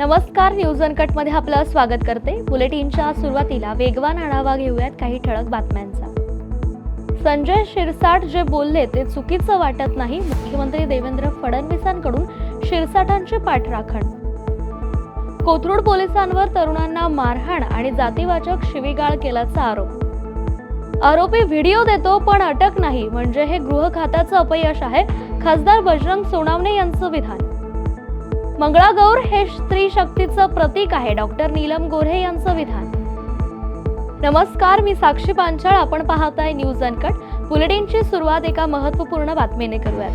नमस्कार न्यूज अनकटमध्ये आपलं स्वागत करते. बुलेटिनच्या सुरुवातीला वेगवान आढावा घेऊयात काही ठळक बातम्यांचा. संजय शिरसाट जे बोलले ते चुकीचं वाटत नाही. मुख्यमंत्री देवेंद्र फडणवीसांकडून शिरसाटांची पाठराखण. कोथरूड पोलिसांवर तरुणांना मारहाण आणि जातीवाचक शिवीगाळ केल्याचा आरोप. आरोपी व्हिडिओ देतो पण अटक नाही. म्हणजे हे गृह खात्याचं अपयश आहे. खासदार बजरंग सोनावणे यांचं विधान. मंगळागौर हे स्त्री शक्तीचं प्रतीक आहे. डॉक्टर नीलम गोऱ्हे यांचं विधान. नमस्कार मी साक्षी पांचाळ. आपण पाहताय न्यूज अनकट. बुलेटिनची सुरुवात एका महत्त्वपूर्ण बातमीने करूयात.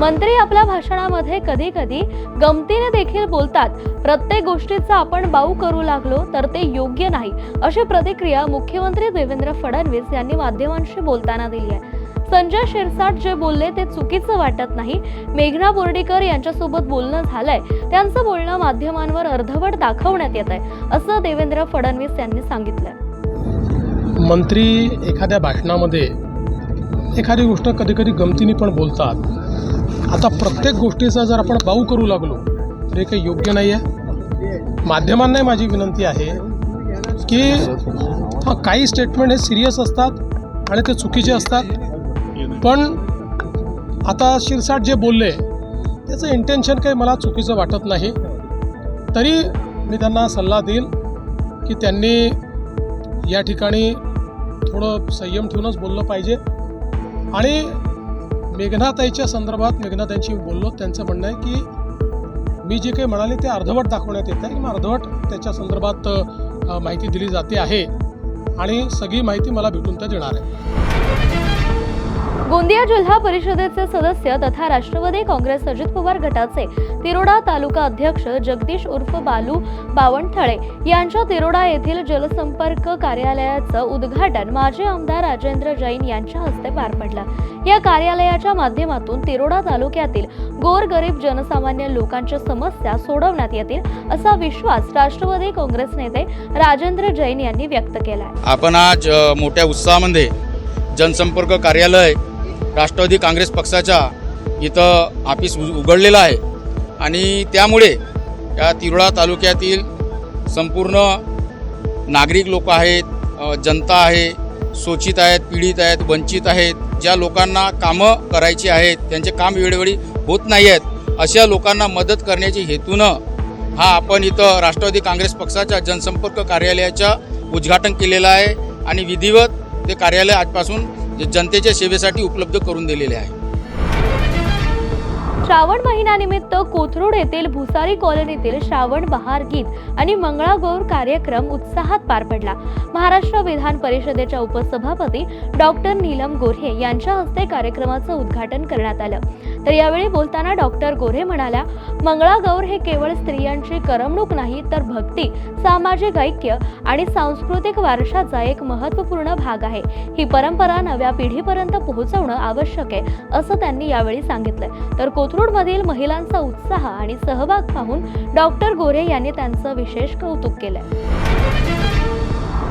मंत्री आपल्या भाषणामध्ये कधी कधी गमतीने देखील बोलतात. प्रत्येक गोष्टीचा आपण बाऊ करू लागलो तर ते योग्य नाही अशी प्रतिक्रिया मुख्यमंत्री देवेंद्र फडणवीस यांनी माध्यमांशी बोलताना दिली आहे. संजय शिरसाट जे बोलले ते चुकीचं वाटत नाही. मेघना बोर्डीकर यांच्यासोबत बोलणं झालंय. त्यांचं बोलणं माध्यमांवर अर्धवट दाखवण्यात येत आहे असं देवेंद्र फडणवीस यांनी सांगितलं मंत्री एखाद्या भाषणामध्ये एखादी गोष्ट कधी कधी गमतीने पण बोलतात. आता प्रत्येक गोष्टीचा जर आपण बाऊ करू लागलो तर हे काही योग्य नाही आहे माध्यमांनाही माझी विनंती आहे की काही स्टेटमेंट हे सिरियस असतात आणि ते चुकीचे असतात. पण आता शिरसाट जे बोलले त्याचं इंटेन्शन काही मला चुकीचं वाटत नाही. तरी मी त्यांना सल्ला देईल की त्यांनी या ठिकाणी थोडं संयम ठेवूनच बोललं पाहिजे. आणि मेघनाताईच्या संदर्भात मेघनाताईंशी बोललो त्यांचं म्हणणं आहे की मी जे काही म्हणाले ते अर्धवट दाखवण्यात येत आहे. किंवा अर्धवट त्याच्या संदर्भात माहिती दिली जाते आहे. आणि सगळी माहिती मला भेटून त्या देणार आहे. गोंदिया जिल्हा परिषदेचे सदस्य तथा राष्ट्रवादी काँग्रेस अजित पवार गटाचे तिरोडा तालुका अध्यक्ष जगदीश उर्फ बालू बावनथळे यांच्या तिरोडा येथील जलसंपर्क कार्यालयाचं उद्घाटन माजी आमदार राजेंद्र जैन यांच्या हस्ते पार पडलं. या कार्यालयाच्या माध्यमातून तिरोडा तालुक्यातील गोरगरीब जनसामान्य लोकांच्या समस्या सोडवण्यात येतील असा विश्वास राष्ट्रवादी काँग्रेस नेते राजेंद्र जैन यांनी व्यक्त केला आपण आज मोठ्या उत्साहामध्ये जनसंपर्क कार्यालय राष्ट्रवादी काँग्रेस पक्षाच्या इथं ऑफिस उ- उघडलेलं आहे. आणि त्यामुळे या तिरोडा तालुक्यातील संपूर्ण नागरिक लोक आहेत जनता आहे शोषित आहेत पीडित आहेत वंचित आहेत ज्या लोकांना कामं करायची आहेत त्यांचे काम वेळोवेळी होत नाही आहेत अशा लोकांना मदत करण्याची हेतूनं हा आपण इथं राष्ट्रवादी काँग्रेस पक्षाच्या जनसंपर्क कार्यालयाच्या उद्घाटन केलेलं आहे. आणि विधिवत ते कार्यालय आजपासून जनतेच्या सेवेसाठी उपलब्ध करून दिलेले आहे. श्रावण महिन्यानिमित्त कोथरूड येथील भुसारी कॉलनीतील श्रावण बहार गीत आणि मंगळागौर कार्यक्रम उत्साहात पार पडला. महाराष्ट्र विधान परिषदेच्या उपसभापती डॉक्टर नीलम गोऱ्हे यांच्या हस्ते कार्यक्रमाचं उद्घाटन करण्यात आलं. तर यावेळी बोलताना डॉक्टर गोऱ्हे म्हणाल्या मंगळागौर हे केवळ स्त्रियांची करमणूक नाही तर भक्ती सामाजिक ऐक्य आणि सांस्कृतिक वारशाचा एक महत्त्वपूर्ण भाग आहे. ही परंपरा नव्या पिढीपर्यंत पोहोचवणं आवश्यक आहे असं त्यांनी यावेळी सांगितलं. तर कोथरूडमधील महिलांचा उत्साह आणि सहभाग पाहून डॉक्टर गोरे यांनी त्यांचं विशेष कौतुक केलंय.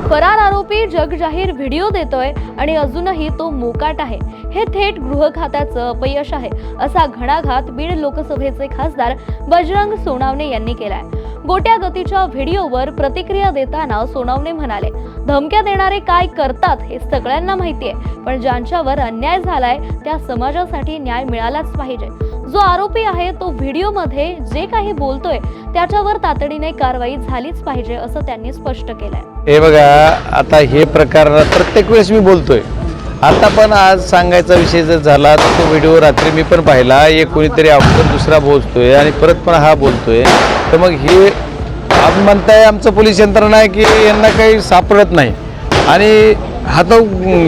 फरार आरोपी जगजाहीर व्हिडिओ देतोय आणि अजूनही तो मोकाट आहे. हे थेट गृह खात्याचं अपयश आहे असा घणाघात बीड लोकसभेचे खासदार बजरंग सोनावणे यांनी केलाय. गोट्या गतीच्या व्हिडिओवर प्रतिक्रिया देताना सोनावणे म्हणाले धमक्या देणारे काय करतात हे सगळ्यांना माहिती आहे पण ज्यांच्यावर अन्याय झालाय त्या समाजासाठी न्याय मिळालाच पाहिजे. जो आरोपी आहे तो व्हिडिओमध्ये जे काही बोलतोय त्याच्यावर तातडीने कारवाई झालीच पाहिजे असं त्यांनी स्पष्ट केलंय. हे बघा आता हे प्रकार प्रत्येक वेळेस मी बोलतोय. आता पण आज सांगायचा विषय जर झाला तर तो व्हिडिओ रात्री मी पण पाहिला. एक कोणीतरी आपण दुसरा बोलतोय आणि परत पण हा बोलतोय. तर मग हे आपण म्हणताय आमचं पोलीस यंत्रणा आहे की यांना काही सापडत नाही. आणि हा तो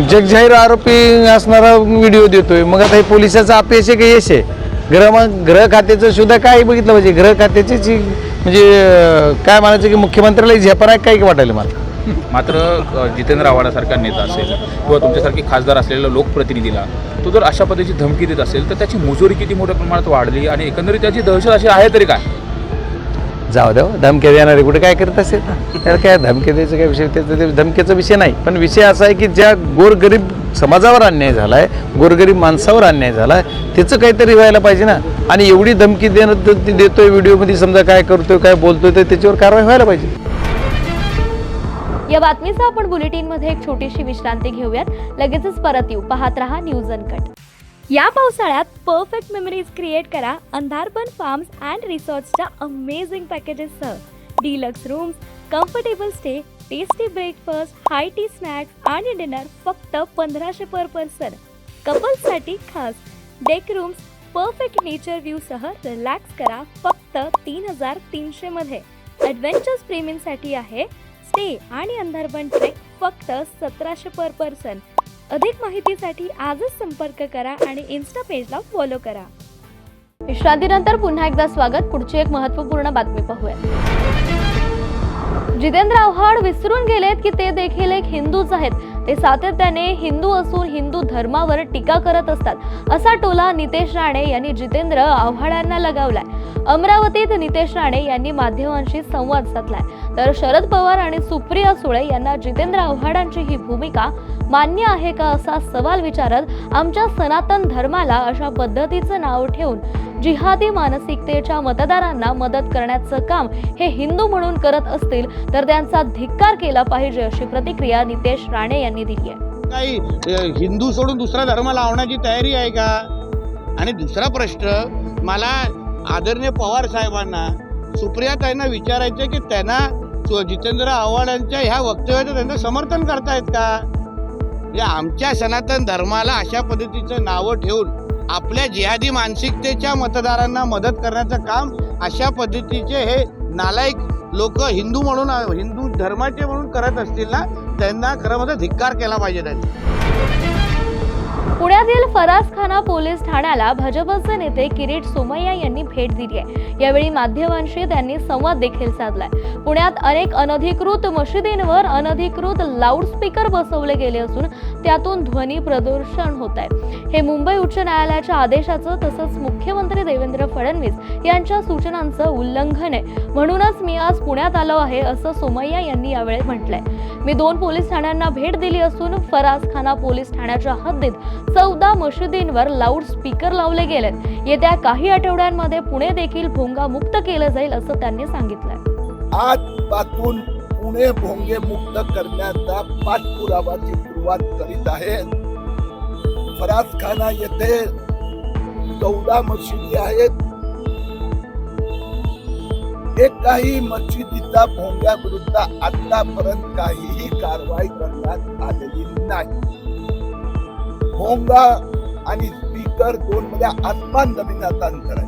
जगजाहीर आरोपी असणारा व्हिडिओ देतोय. मग आता हे पोलिसाचं अपयश आहे की यश आहे? गृह गृह खात्याचं सुद्धा काय बघितलं पाहिजे? गृह खात्याची जी म्हणजे काय म्हणायचं की मुख्यमंत्र्याला झेपण आहे काय वाटायला मला. मात्र जितेंद्र आव्हाडासारखा नेता असेल किंवा तुमच्यासारखे खासदार असलेल्या लोकप्रतिनिधीला तो जर अशा पद्धतीची धमकी देत असेल तर त्याची मुजोरी किती मोठ्या प्रमाणात वाढली आणि एकंदरीत त्याची दहशत अशी आहे तरी काय? जाऊ द्या हो, धमक्या देणारे कुठे काय करत असेल त्याला काय धमक्या द्यायचं काय विषय? त्याचा ते धमक्याचा विषय नाही. पण विषय असा आहे की ज्या गोरगरीब समाजावर अन्याय झाला आहे गोरगरीब माणसावर अन्याय झाला आहे त्याचं काहीतरी व्हायला पाहिजे ना. आणि एवढी धमकी देणं ती देतोय व्हिडिओमध्ये समजा काय करतोय काय बोलतोय तर त्याच्यावर कारवाई व्हायला पाहिजे. या बातमीचा आपण बुलेटिनमध्ये एक छोटीशी विश्रांती घेऊयात. लगेचच परत येऊ. पाहत रहा न्यूज अनकट. या पावसाळ्यात परफेक्ट मेमरीज क्रिएट करा अंधारपण फार्म्स अँड रिसॉर्ट्सच्या amazing पॅकेजेससह deluxe rooms comfortable stay tasty breakfast high tea snacks आणि डिनर फक्त पंधराशे पर पर्सन कपल्ससाठी खास. डेक रूम्स परफेक्ट नेचर व्ह्यूसह रिलॅक्स करा फक्त तीन हजार तीनशेमध्ये ॲडव्हेंचर्स प्रेमींसाठी आहे. स्टे आणि अंधारबन ट्रेक फक्त सतराशे पर पर्सन अधिक माहितीसाठी आजच संपर्क करा आणि इन्स्टा पेजला फॉलो करा. विश्रांतीनंतर पुन्हा एकदा स्वागत. पुढची एक महत्त्वपूर्ण बातमी पाहूया जितेंद्र आव्हाड विसरून गेलेत की ते देखील एक हिंदूच आहेत. ते सातत्याने हिंदू असून हिंदू धर्मावर टीका करत असतात. असा टोला नितेश राणे यांनी जितेंद्र आव्हाडांना लगावलाय. अमरावतीत नितेश राणे यांनी माध्यमांशी संवाद साधलाय. तर शरद पवार आणि सुप्रिया सुळे यांना जितेंद्र आव्हाडांची ही भूमिका मान्य आहे का असा सवाल विचारत आमच्या सनातन धर्माला अशा पद्धतीचं नाव ठेवून जिहादी मानसिकतेच्या मतदारांना मदत करण्याचं काम हे हिंदू म्हणून करत असतील तर त्यांचा धिक्कार केला पाहिजे अशी प्रतिक्रिया नितेश राणे यांनी दिली आहे. काही हिंदू सोडून दुसरा धर्म लावण्याची तयारी आहे का? आणि दुसरा प्रश्न मला आदरणीय पवार साहेबांना सुप्रिया ताईंना विचारायचं की त्यांना जितेंद्र आव्हाडांच्या ह्या वक्तव्याचं त्यांचं समर्थन करतायत का? म्हणजे आमच्या सनातन धर्माला अशा पद्धतीचं नावं ठेवून आपल्या जिहादी मानसिकतेच्या मतदारांना मदत करण्याचं काम अशा पद्धतीचे हे नालायक लोक हिंदू म्हणून हिंदू धर्माचे म्हणून करत असतील ना त्यांना खरं म्हणजे धिक्कार केला पाहिजे त्यांनी. पुण्यातील फरासखाना पोलीस ठाण्याला भाजपचे नेते किरीट सोमय्या यांनी भेट दिली आहे. यावेळी माध्यमांशी त्यांनी संवाद देखील साधलाय. पुण्यात अनेक अनधिकृत मशिदींवर अनधिकृत लाऊडस्पीकर बसवले गेले असून त्यातून ध्वनी प्रदूषण होत आहे हे मुंबई उच्च न्यायालयाच्या आदेशाचं तसंच मुख्यमंत्री देवेंद्र फडणवीस यांच्या सूचनांचं उल्लंघन आहे. म्हणूनच मी आज पुण्यात आलो आहे असं सोमय्या यांनी यावेळी म्हटलंय. मी दोन पोलीस ठाण्यांना भेट दिली असून फरासखाना पोलीस ठाण्याच्या हद्दीत चौदा मशिदींवर लाऊड स्पीकर लावले गेलेत. येत्या काही आठवड्यांमध्ये पुणे देखील भोंगा मुक्त केलं जाईल असं त्यांनी सांगितलंय. आजपासून पुणे भोंगे मुक्त करण्याचा पाठपुरावाची सुरुवात करीत आहेत फरासखाना येथे चौदा मशिदी आहेत. एकाही मशिदीचा भोंग्याविरुद्ध आतापर्यंत काहीही कारवाई करण्यात आलेली नाही. भोंगा आणि स्पीकर दोन मध्ये आसमान जमिनाचा अंतर आहे.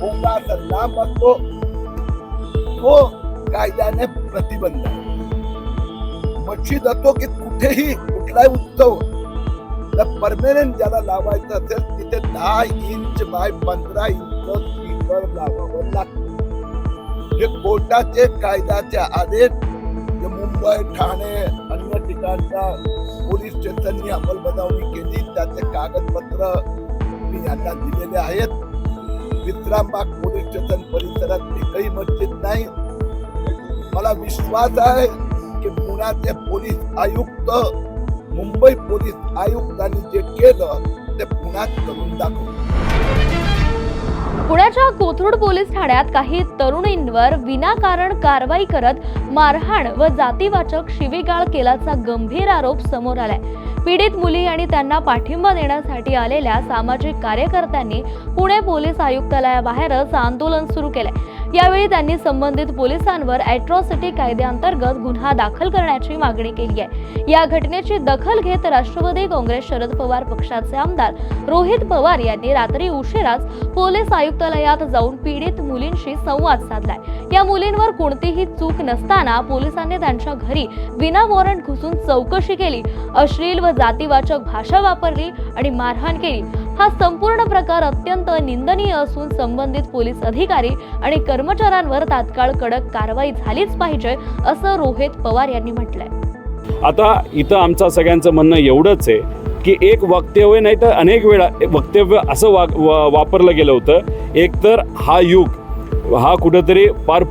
भोंगा असा लांब असतो. तो कायद्याने प्रतिबंध आहे. मच्छीद असतो की कुठेही कुठलाही उत्सव. तर परमनंट ज्याला लावायचं असेल तिथे दहा इंच बाय पंधरा इंच स्पीकर लावावं लागतं. हे कोर्टाचे कायद्याचे आदेश मुंबई ठाणे अन्य ठिकाणच्या पोलीस स्टेशननी अंमलबजावणी केली. त्याचे कागदपत्र मी यांना दिलेले आहेत. विश्रामबाग पोलीस स्टेशन परिसरात एकही मस्जिद नाही. मला विश्वास आहे की पुण्याचे पोलीस आयुक्त मुंबई पोलीस आयुक्तांनी जे केलं ते पुण्यात करून दाखवलं पुण्याच्या कोथरूड पोलीस ठाण्यात काही तरुणींवर विनाकारण कारवाई करत मारहाण व जातीवाचक शिवीगाळ केल्याचा गंभीर आरोप समोर आलाय. पीडित मुली आणि त्यांना पाठिंबा देण्यासाठी आलेल्या सामाजिक कार्यकर्त्यांनी पुणे पोलीस आयुक्तालयाबाहेरच आंदोलन सुरू केलंय. यावेळी त्यांनी संबंधित पोलिसांवर अॅट्रॉसिटी कायद्याअंतर्गत गुन्हा दाखल करण्याची मागणी केली आहे. या घटनेची दखल घेत राष्ट्रवादी काँग्रेस शरद पवार पक्षाचे आमदार रोहित पवार यांनी रात्री उशिराच पोलीस आयुक्तालयात जाऊन पीडित मुलींशी संवाद साधलाय. या मुलींवर कोणतीही चूक नसताना पोलिसांनी त्यांच्या घरी विना वॉरंट घुसून चौकशी केली. अश्लील व जातीवाचक भाषा वापरली आणि मारहाण केली. हा संपूर्ण प्रकार अत्यंत निंदनीय असून संबंधित पोलीस अधिकारी आणि कर्मचाऱ्यांवर तात्काळ कडक कारवाई झालीच पाहिजे असं रोहित पवार यांनी म्हटलंय. आता इथं आमचं सगळ्यांचं म्हणणं एवढंच आहे की एक वक्तव्य नाही तर अनेक वेळा वक्तव्य असं वा वा- वापरलं गेलं होतं. एक तर हा युग हा कुठंतरी फार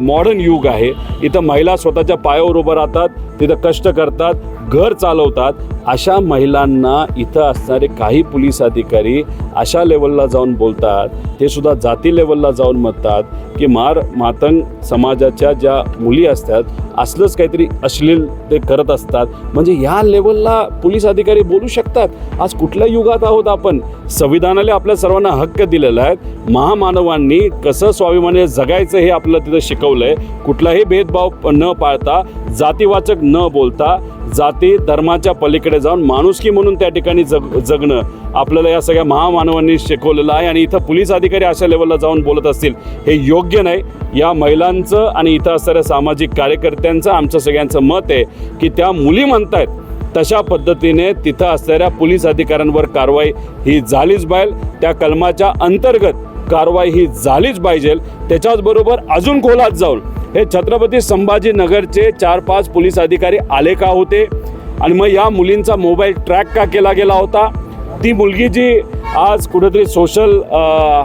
मॉडर्न युग आहे. इथं महिला स्वतःच्या पायावर उभं राहतात तिथं कष्ट करतात घर चालवतात. अशा महिलांना इथं असणारे काही पोलीस अधिकारी अशा लेवलला जाऊन बोलतात. ते सुद्धा जाती लेवलला जाऊन म्हणतात की मार मातंग समाजाच्या ज्या मुली असतात असलंच काहीतरी अश्लील ते करत असतात. म्हणजे या लेवलला पोलीस अधिकारी बोलू शकतात? आज कुठल्या युगात आहोत आपण? संविधानाला आपल्या सर्वांना हक्क दिलेला आहे. महामानवांनी कसं स्वाभिमानी जगायचं हे आपल्याला तिथं शिकवलं आहे कुठलाही भेदभाव न पाळता जातीवाचक न बोलता जाती धर्माच्या पलीकडे जाऊन माणुसकी म्हणून त्या ठिकाणी जग जगणं. आपल्याला या सगळ्या महामानवांनी शिकवलेलं आहे आणि इथं पोलीस अधिकारी अशा लेवलला जाऊन बोलत असतील हे योग्य नाही. या महिलांचं आणि इथं असणाऱ्या सामाजिक कार्यकर्त्यांचं आमचं सगळ्यांचं मत आहे की त्या मुली म्हणतायत तशा पद्धतीने तिथं असणाऱ्या पोलीस अधिकाऱ्यांवर कारवाई ही झालीच पाहिजे. त्या कलमाच्या अंतर्गत कारवाई ही झालीच पाहिजे. त्याच्याचबरोबर अजून खोलात जाऊन हे छत्रपती संभाजीनगरचे चार पाच पोलीस अधिकारी आले का होते? आणि मग या मुलींचा मोबाईल ट्रॅक का केला गेला होता? ती मुलगी जी आज कुठेतरी सोशल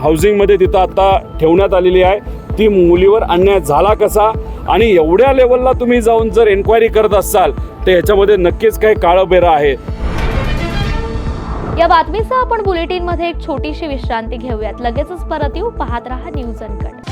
हाऊसिंगमध्ये तिथं आता ठेवण्यात आलेली आहे ती मुलीवर अन्याय झाला कसा? आणि एवढ्या लेवलला तुम्ही जाऊन जर एन्क्वायरी करत असाल तर ह्याच्यामध्ये नक्कीच काही काळबेरा आहे या बातमीचा आपण बुलेटिनमध्ये एक छोटीशी विश्रांती घेऊयात. लगेचच परत येऊ. पाहत राहा news uncut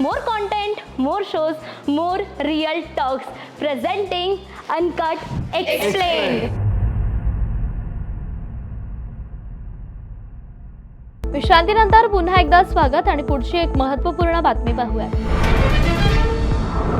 More content more shows more real talks presenting uncut explain विश्रांतीनंतर पुन्हा एकदा स्वागत आणि पुढची एक महत्त्वपूर्ण बातमी पाहूया.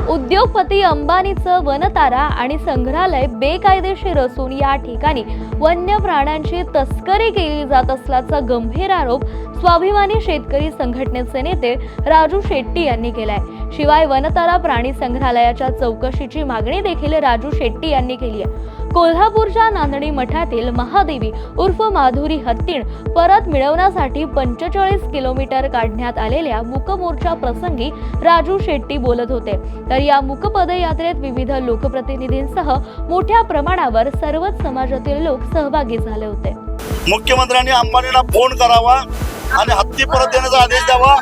उद्योगपती अंबानीचं वनतारा आणि संग्रहालय बेकायदेशीर असून या ठिकाणी वन्य प्राण्यांची तस्करी केली जात असल्याचा गंभीर आरोप स्वाभिमानी शेतकरी संघटनेचे नेते राजू शेट्टी यांनी केलाय. शिवाय वनतारा प्राणी संग्रहालयाच्या चौकशीची मागणी देखील राजू शेट्टी यांनी केली आहे कोल्हापूरच्या नांदणी मठातील महादेवी उर्फ माधुरी हत्तीण परत मिळवण्यासाठी पंचेचाळीस किलोमीटर काढण्यात आलेल्या मूकमोर्चा प्रसंगी राजू शेट्टी बोलत होते. तर या मूकपदयात्रेत विविध लोकप्रतिनिधींसह मोठ्या प्रमाणावर सर्वच समाजातील लोक सहभागी झाले होते. मुख्यमंत्र्यांनी अंबानीला फोन करावा आणि हत्ती परत देण्याचा आदेश द्यावा.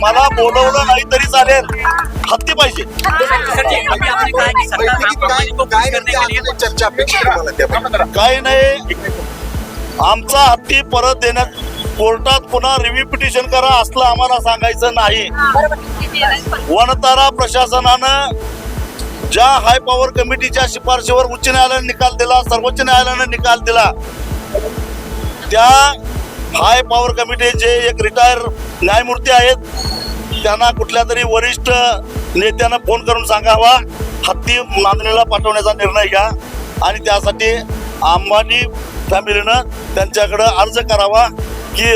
मला बोलवलं नाही तरी चालेल. हत्ती पाहिजे. काही नाही. आमचा हत्ती परत देण्यात कोर्टात पुन्हा रिव्ह्यू पिटिशन करा असलं आम्हाला सांगायचं नाही. वनतारा प्रशासनानं ज्या हाय पॉवर कमिटीच्या शिफारशीवर उच्च न्यायालयाने निकाल दिला सर्वोच्च न्यायालयाने निकाल दिला त्या हाय पॉवर कमिटीचे एक रिटायर न्यायमूर्ती आहेत. त्यांना कुठल्या तरी वरिष्ठ नेत्यानं फोन करून सांगावा. हत्ती नांदणीला पाठवण्याचा निर्णय घ्या. आणि त्यासाठी अंबानी फॅमिलीनं त्यांच्याकडं अर्ज करावा की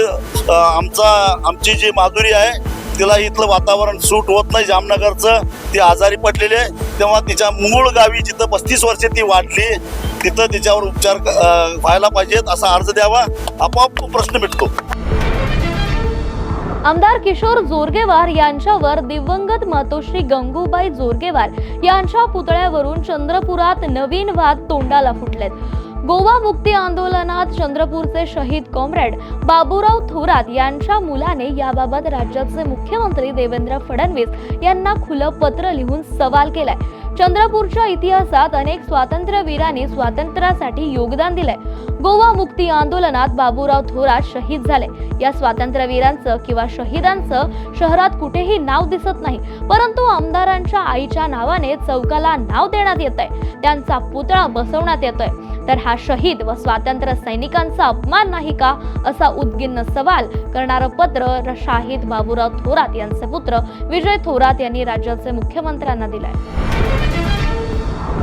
आमचा आमची जी माधुरी आहे तिला इथलं वातावरण सूट होत नाही जामनगरचं. ती आजारी पडलेली आहे. तेव्हा तिच्या मूळ गावी जिथं पस्तीस वर्षे ती वाढली तिथं तिच्यावर उपचार व्हायला पाहिजेत असा अर्ज द्यावा. आपोआप तो प्रश्न मिटतो. आमदार किशोर जोरगेवार यांच्यावर दिवंगत मातोश्री गंगूबाई जोरगेवार यांच्या पुतळ्यावरून चंद्रपुरात नवीन वाद तोंडाला फुटलेत. गोवा मुक्ती आंदोलनात चंद्रपूरचे शहीद कॉम्रेड बाबूराव थोरात यांच्या मुलाने याबाबत राज्याचे मुख्यमंत्री देवेंद्र फडणवीस यांना खुलं पत्र लिहून सवाल केलाय. चंद्रपूरच्या इतिहासात अनेक स्वातंत्र्यवीरांनी स्वातंत्र्यासाठी योगदान दिलंय. गोवा मुक्ती आंदोलनात बाबूराव थोरात शहीद झाले. या स्वातंत्र्यवीरांचं किंवा शहीदांचं शहरात कुठेही नाव दिसत नाही परंतु आमदारांच्या आईच्या नावाने चौकाला नाव देण्यात येत आहे त्यांचा पुतळा बसवण्यात येतोय. तर हा शहीद व स्वातंत्र्य सैनिकांचा अपमान नाही का असा उद्गिन्न सवाल करणारं पत्र शाहीद बाबूराव थोरात यांचे पुत्र विजय थोरात यांनी राज्याचे मुख्यमंत्र्यांना दिलाय.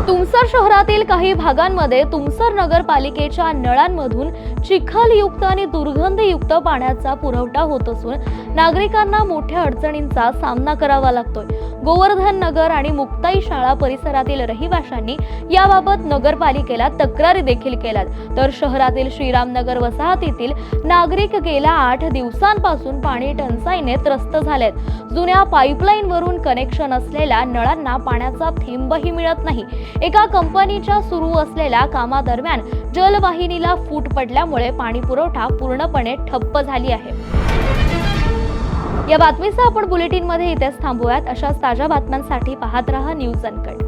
तुमसर शहरातील काही भागांमध्ये तुमसर नगरपालिकेच्या नळांमधून चिखलयुक्त आणि दुर्गंधयुक्त पाण्याचा पुरवठा होत असून नागरिकांना मोठ्या अडचणींचा सामना करावा लागतोय. गोवर्धन नगर आणि मुक्ताई शाळा परिसरातील रहिवाशांनी याबाबत नगरपालिकेला तक्रारी देखील केल्यात. तर शहरातील श्रीरामनगर वसाहतीतील नागरिक गेल्या आठ दिवसांपासून पाणी टंचाईने त्रस्त झालेत. जुन्या पाईपलाईन वरून कनेक्शन असलेल्या नळांना पाण्याचा थेंबही मिळत नाही. एका कंपनीच्या सुरू असलेल्या कामादरम्यान जलवाहिनीला फूट पडल्यामुळे पाणी पुरवठा पूर्णपणे ठप्प झाली आहे. या बातमीसह आपण बुलेटिनमध्ये इथेच थांबूयात. अशाच ताज्या बातम्यांसाठी पाहत रहा न्यूज अनकट.